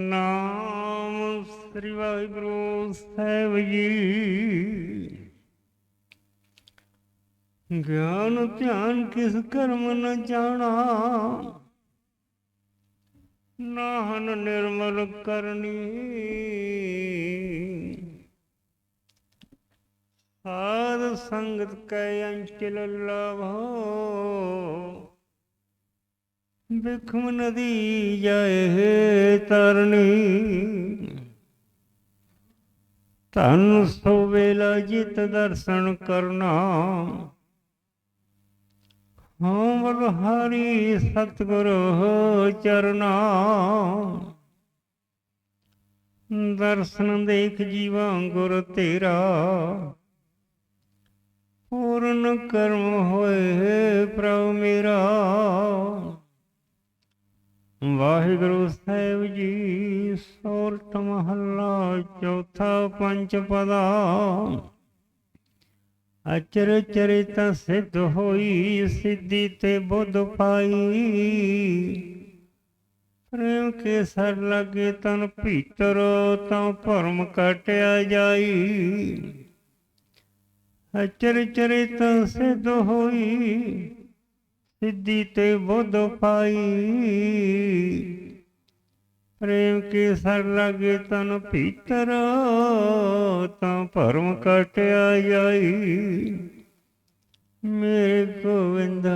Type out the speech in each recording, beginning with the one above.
ਨਾਮ ਸ੍ਰੀ ਵਾਹਿਗੁਰੂ ਸਾਹਿਬ ਜੀ। ਗਿਆਨ ਧਿਆਨ ਕਿਸ ਕਰਮ ਨ ਜਾਣਾ, ਨਾਹਨ ਨਿਰਮਲ ਕਰਨੀ। ਸਾਧ ਸੰਗਤ ਕੈ ਅੰਚਲ ਲਾਭੋ ਬਿਖਮ ਨਦੀ ਜਾਏ ਤਰਨੀ। ਤਨ ਸੋ ਵੇਲਾ ਜਿਤ ਦਰਸ਼ਨ ਕਰਨਾ। ਹਮਰ ਹਰੀ ਸਤਿਗੁਰੂ ਚਰਨਾ। ਦਰਸ਼ਨ ਦੇਖ ਜੀਵਾ ਗੁਰ ਤੇਰਾ। ਪੂਰਨ ਕਰਮ ਹੋਏ ਪ੍ਰਭ ਮੇਰਾ। ਵਾਹਿਗੁਰੂ ਸਾਹਿਬ ਜੀ, ਸੋਰਠ ਮਹੱਲਾ, ਚੌਥਾ ਪੰਜ ਪਦਾ। ਅਚਰ ਚਰਿਤ ਸਿੱਧ ਹੋਈ, ਸਿੱਧੀ ਤੇ ਬੁੱਧ ਪਾਈ। ਪ੍ਰੇਮ ਕੇ ਸਰ ਲਗੇ ਤਨ ਭੀਤਰ, ਤਾਂ ਭਰਮ ਕਟਿਆ ਜਾਈ। ਅਚਰ ਚਰਿਤ ਸਿੱਧ ਹੋਈ ਸਿੱਧੀ ਤੇ ਬੁੱਧ ਪਾਈ। ਪ੍ਰੇਮ ਕੇ ਸਰ ਲਗੇ ਤਨ ਭੀਤਰ, ਤਾਂ ਭਰਮ ਕਟਿਆ ਜਾਈ ਮੇਰੇ ਗੋਵਿੰਦ,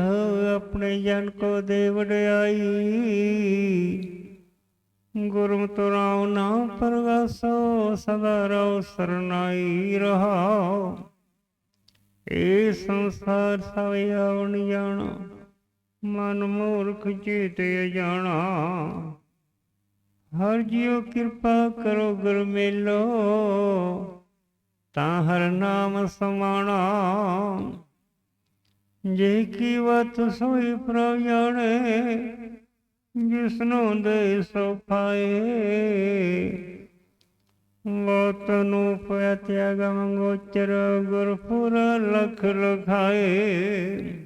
ਆਪਣੇ ਜਨ ਕੋ ਦੇ ਵਡਿਆਈ ਗੁਰਮਤਿ ਰਾਮ ਨਾਮ ਪਰਗਾਸੋ, ਸਦਾ ਰਹੁ ਸਰਨਾਈ ਰਹਾਓ ਇਹ ਸੰਸਾਰ ਸਭ ਆਵਣ ਜਾਣਾ। ਮਨ ਮੂਰਖ ਚੇਤ ਜਾਣਾ। ਹਰ ਜੀਉ ਕਿਰਪਾ ਕਰੋ ਗੁਰ ਮੇਲੋ, ਤਾਂ ਹਰ ਨਾਮ ਸਮਾਣਾ। ਜੇ ਕੀ ਵਤ ਸੋਈ ਪ੍ਰਭ ਜਾਣੇ ਜਿਸਨੂੰ ਦੇ ਸੋ ਪਾਏ। ਮੋਤ ਨੂੰ ਪਿਆ ਤਿਆਗਮ ਗੋਚਰ ਗੁਰਪੁਰ ਲਖ ਲਖਾਏ।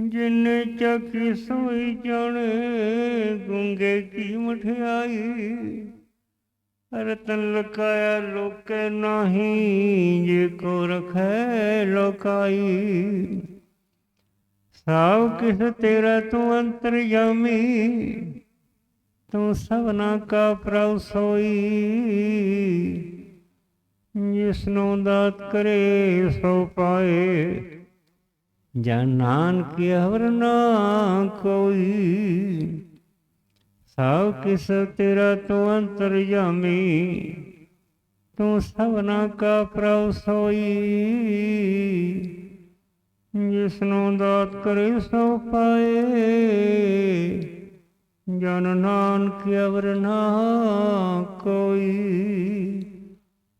ਜਿਨ ਚੱਕ ਸੋਈ ਜਾਣੇ ਗੁੰਗੇ ਕੀ ਮਠਿਆਈ? ਰਤਨ ਲਕਾਇਆ ਲੋਕੇ ਨਹੀਂ, ਜੇ ਕੋ ਰਖੈ ਲੋਕਾਈ। ਸਭ ਕਿਸ ਤੇਰਾ ਤੂੰ ਅੰਤਰ ਜਾਮੀ ਤੂੰ ਸਭਨਾ ਕਾ ਪ੍ਰਭ ਸੋਈ। ਜਿਸਨੂੰ ਦਾਤ ਕਰੇ ਸੋ ਪਾਏ। ਜਨ ਨਾਨਕ ਹਵਰ ਨਾ ਕੋਈ। ਸਭ ਕਿਸ ਤੇਰਾ ਤੂੰ ਅੰਤਰਜਾਮੀ ਤੂੰ ਸਭਨਾ ਕਾ ਪ੍ਰਭ ਸੋਈ। ਜਿਸਨੂੰ ਦਾਤ ਕਰੇ ਸੋ ਪਾਏ। ਜਨ ਨਾਨਕ ਅਵਰ ਨਾ ਕੋ